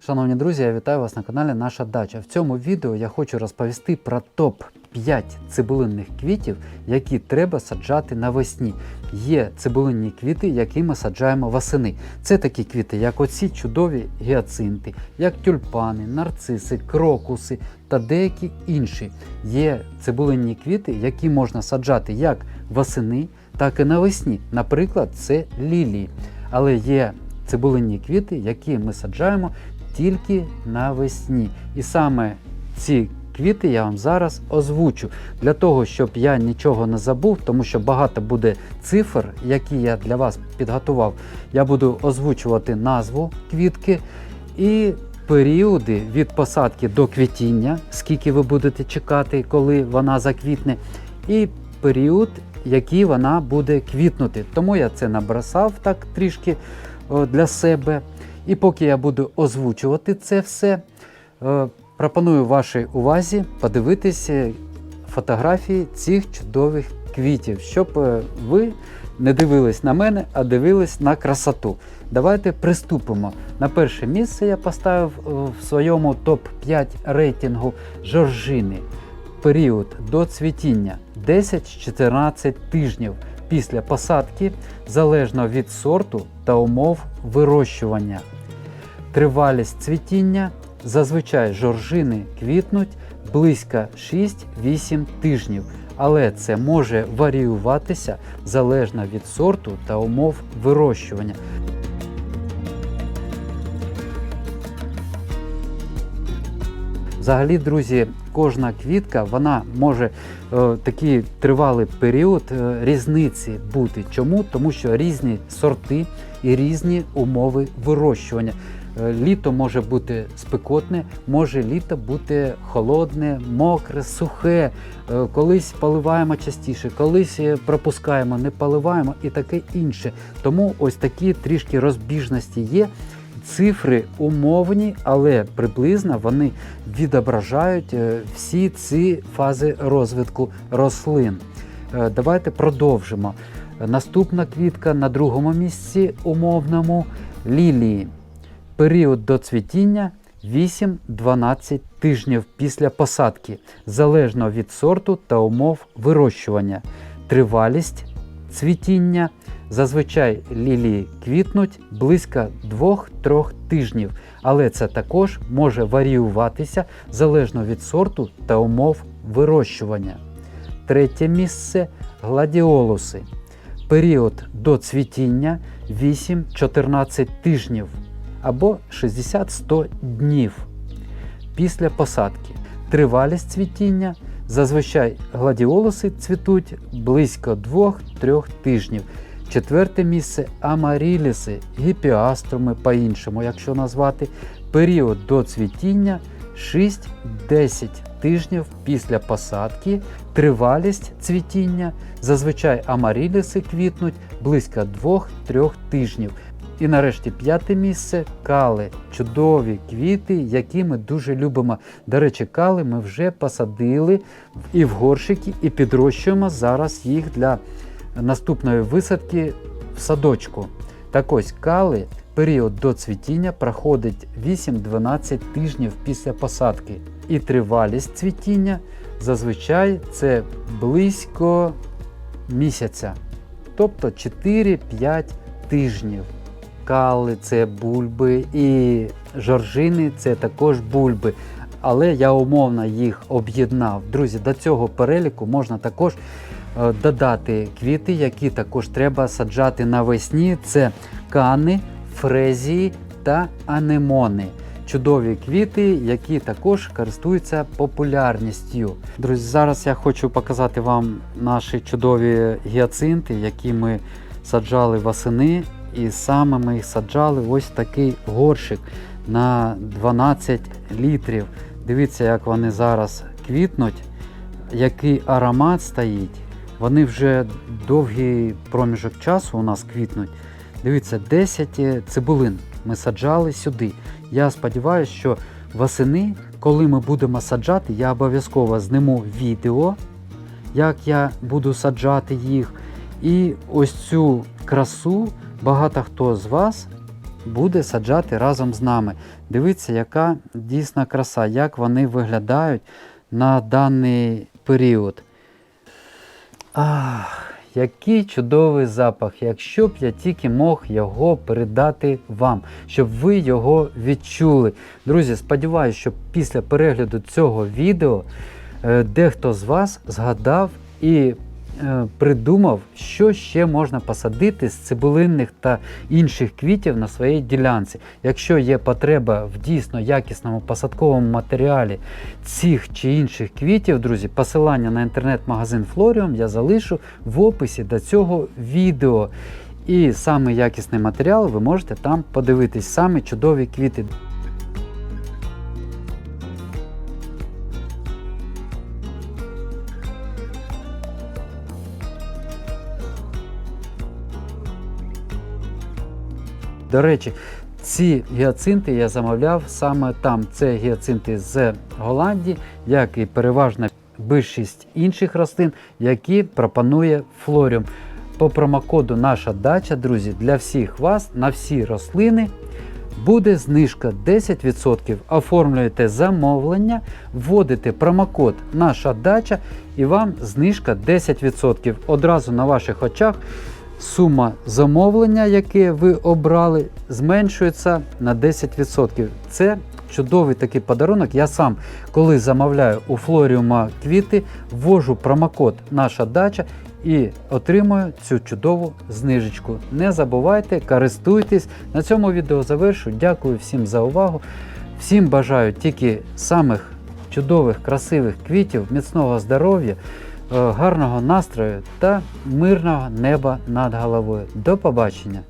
Шановні друзі, я вітаю вас на каналі Наша Дача. В цьому відео я хочу розповісти про топ-5 цибулинних квітів, які треба саджати навесні. Є цибулинні квіти, які ми саджаємо восени. Це такі квіти, як оці чудові гіацинти, як тюльпани, нарциси, крокуси та деякі інші. Є цибулинні квіти, які можна саджати як восени, так і навесні. Наприклад, це лілії. Але є цибулинні квіти, які ми саджаємо тільки навесні. І саме ці квіти я вам зараз озвучу для того, щоб я нічого не забув, тому що багато буде цифр, які я для вас підготував. Я буду озвучувати назву квітки і періоди від посадки до квітіння, скільки ви будете чекати, коли вона заквітне, і період, який вона буде квітнути. Тому я це набросав так трішки для себе. І поки я буду озвучувати це все, е, пропоную вашій увазі подивитися фотографії цих чудових квітів, щоб е, ви не дивились на мене, а дивились на красоту. Давайте приступимо. На перше місце я поставив е, в своєму топ-5 рейтингу жоржини. Період до цвітіння 10-14 тижнів після посадки, залежно від сорту та умов вирощування. Тривалість цвітіння зазвичай жоржини квітнуть близько 6-8 тижнів, але це може варіюватися залежно від сорту та умов вирощування. Взагалі, друзі, кожна квітка вона може е, такий тривалий період е, різниці бути. Чому? Тому що різні сорти і різні умови вирощування. Е, Літо може бути спекотне, може літо бути холодне, мокре, сухе. Е, Колись поливаємо частіше, колись е, пропускаємо, не поливаємо і таке інше. Тому ось такі трішки розбіжності є. Цифри умовні, але приблизно вони відображають всі ці фази розвитку рослин. Давайте продовжимо. Наступна квітка на другому місці умовному лілії. Період до цвітіння 8-12 тижнів після посадки, залежно від сорту та умов вирощування. Тривалість цвітіння зазвичай лілії квітнуть близько 2-3 тижнів, але це також може варіюватися залежно від сорту та умов вирощування. Третє місце гладіолуси. Період до цвітіння 8-14 тижнів або 60-100 днів після посадки. Тривалість цвітіння зазвичай гладіолуси цвітуть близько 2-3 тижнів. Четверте місце амаріліси, гіпіаструми по-іншому, якщо назвати. Період до цвітіння 6-10 тижнів після посадки. Тривалість цвітіння зазвичай амаріліси квітнуть близько 2-3 тижнів. І нарешті п'яте місце кали. Чудові квіти, які ми дуже любимо. До речі, кали ми вже посадили і в горщики, і підрощуємо зараз їх для наступної висадки в садочку. Так ось кали період до цвітіння проходить 8-12 тижнів після посадки. І тривалість цвітіння зазвичай це близько місяця, тобто 4-5 тижнів. Кали це бульби і жоржини це також бульби. Але я умовно їх об'єднав. Друзі, до цього переліку можна також е, додати квіти, які також треба саджати навесні. Це кани, фрезії та анемони. Чудові квіти, які також користуються популярністю. Друзі, зараз я хочу показати вам наші чудові гіацинти, які ми саджали восени. І саме ми саджали ось такий горщик на 12 літрів. Дивіться, як вони зараз квітнуть, який аромат стоїть. Вони вже довгий проміжок часу у нас квітнуть. Дивіться, 10 цибулин ми саджали сюди. Я сподіваюся, що восени, коли ми будемо саджати, я обов'язково зниму відео, як я буду саджати їх. І ось цю красу багато хто з вас буде саджати разом з нами. Дивіться, яка дійсна краса, як вони виглядають на даний період. Ах, який чудовий запах, якщо б я тільки мог його передати вам, щоб ви його відчули. Друзі, сподіваюся, що після перегляду цього відео е, дехто з вас згадав і придумав, що ще можна посадити з цибулинних та інших квітів на своїй ділянці. Якщо є потреба в дійсно якісному посадковому матеріалі цих чи інших квітів, друзі, посилання на інтернет-магазин Florium я залишу в описі до цього відео. І саме якісний матеріал ви можете там подивитись, саме чудові квіти. До речі, ці гіацинти я замовляв саме там. Це гіацинти з Голландії, як і переважна більшість інших рослин, які пропонує Флоріум. По промокоду Наша дача, друзі, для всіх вас на всі рослини буде знижка 10%. Оформлюєте замовлення, вводите промокод Наша дача і вам знижка 10%. Одразу на ваших очах сума замовлення, яке ви обрали, зменшується на 10%. Це чудовий такий подарунок. Я сам, коли замовляю у Флоріума квіти, ввожу промокод Наша дача і отримую цю чудову знижечку. Не забувайте, користуйтесь. На цьому відео завершу. Дякую всім за увагу. Всім бажаю тільки самих чудових, красивих квітів, міцного здоров'я, гарного настрою та мирного неба над головою. До побачення!